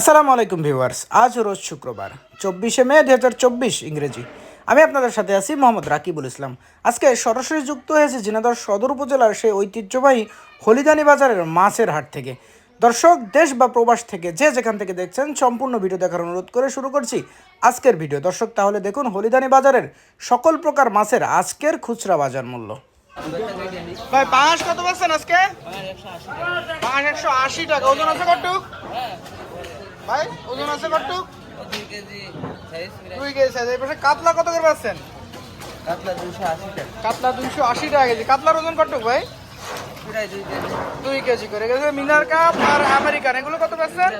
আসসালামু আলাইকুম ভিউয়ার্স, আজ রোজ শুক্রবার, চব্বিশে মে দু হাজার চব্বিশ ইংরেজি। আমি আপনাদের সাথে আছি মোহাম্মদ রাকিবুল ইসলাম। আজকে সরাসরি যুক্ত হয়েছে জিনাদর সদর উপজেলার সেই ঐতিহ্যবাহী হলিদানি বাজারের মাছের হাট থেকে। দর্শক, দেশ বা প্রবাস থেকে যে যেখান থেকে দেখছেন, সম্পূর্ণ ভিডিও দেখার অনুরোধ করে শুরু করছি আজকের ভিডিও। দর্শক, তাহলে দেখুন হলিদানি বাজারের সকল প্রকার মাছের আজকের খুচরা বাজার মূল্য। ভাই, পাঁচ কত পাচ্ছেন আজকে? পাঁচ একশো আশি টাকা, ওজন আছে কটুক ভাই ওজন আছে কটুক দুই কেজি দুই কেজি সাইজ। এই পাশে কাতলা কত করে পাচ্ছেন? কাতলা দুশো আশি টাকা। কাতলা দুইশো আশি টাকা কেজি। কাতলার ওজন কটুক ভাই? দুই কেজি। করে। গেছে মিনার কাপ আর আমেরিকান এগুলো কত পাচ্ছেন?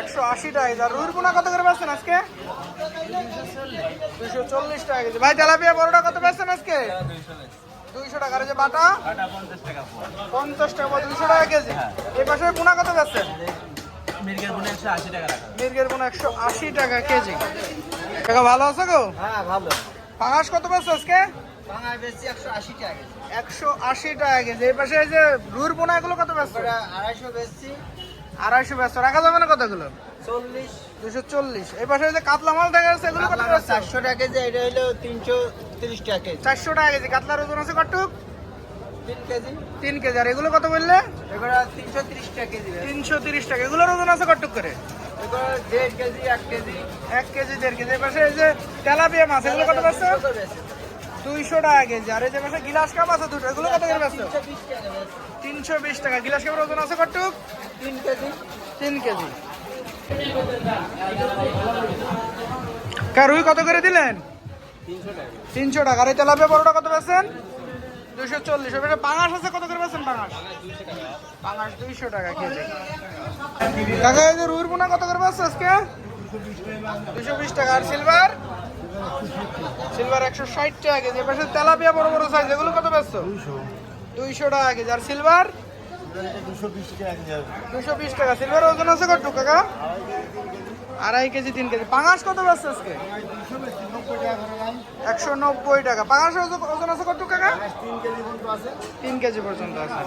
একশো আশি। টাকা কেজি। আর রুইর পোনা কত করে পাচ্ছেন আজকে? দুইশো চল্লিশ টাকা কেজি। ভাই তেলাপিয়া বড়টা কত পাচ্ছেন আজকে? দুইশো টাকা। আর যে বাটা? পঞ্চাশ টাকা পঞ্চাশ টাকা বা দুইশো টাকা কেজি। এই পাশে পোনা কত পাচ্ছেন? মির্গের গুণে একশো আশি টাকা রাখা। মির্গের পোনা একশো আশি টাকা কেজি। টাকা ভালো আছে গো? হ্যাঁ ভালো। পাঙাশ কত পাচ্ছ আজকে? একশো আশি টাকা কেজি। এই পাশে এই যে রুইর পোনা এগুলো কত পাচ্ছ আড়াইশো বেশি আড়াইশো ব্যস্ত রাখা যাবে না কতগুলো? চল্লিশ। দুশো চল্লিশ। এই পাশে এই যে কাতলা মাল দেখা যাচ্ছে এগুলো কত পাচ্ছ চারশো টাকা কেজি এটা হলো তিনশো তিরিশ টাকা কেজি। চারশো টাকা কেজি। কাতলার ওজন আছে কটুক তিন কেজি। তিন কেজি। আর এগুলো কত বললে? এবার তিনশো তিরিশ টাকা। এগুলোর ওজন আছে কটুক করে? দেড় কেজি এক কেজি। এক কেজি দেড় কেজি। পাশে এই যে তেলাপিয়া মাছ এগুলো কত পাচ্ছ দুইশো টাকা কেজি। আর এই যে পাশে গিলাস কাপ আছে দুটো এগুলো কত করে পাচ্ছ তিনশো বিশ টাকা গিলাস কাপের ওজন আছে কটুক? তিন কেজি। তিন কেজি। রুই কত করে দিলেন? তিনশো টাকা। তিনশো টাকা। আর এই তেলাপিয়া বড়টা কত পেয়েছেন দুশো চল্লিশ। পাঙাশ আছে কত করে পাচ্ছেন পাঙাশ পাঙাশ দুইশো টাকা কেজি। কাকা, এই যে রুইর পোনা কত করে পাচ্ছে আজকে? দুশো বিশ টাকা। আর সিলভার? সিলভার একশো ষাট টাকা কেজি। এবার তেলাপিয়া বড় বড় সাইজ এগুলো কত পাচ্ছ দুইশো টাকা কেজি। আর সিলভার? দুশো বিশ টাকা সিলভার ওজন আছে কত কাকা? আড়াই কেজি তিন কেজি। পাঙাশ কত পাচ্ছে আজকে? একশো নব্বই টাকা। পাঙাশ ওজন ওজন আছে কত টাকা তিন কেজি পর্যন্ত আছে।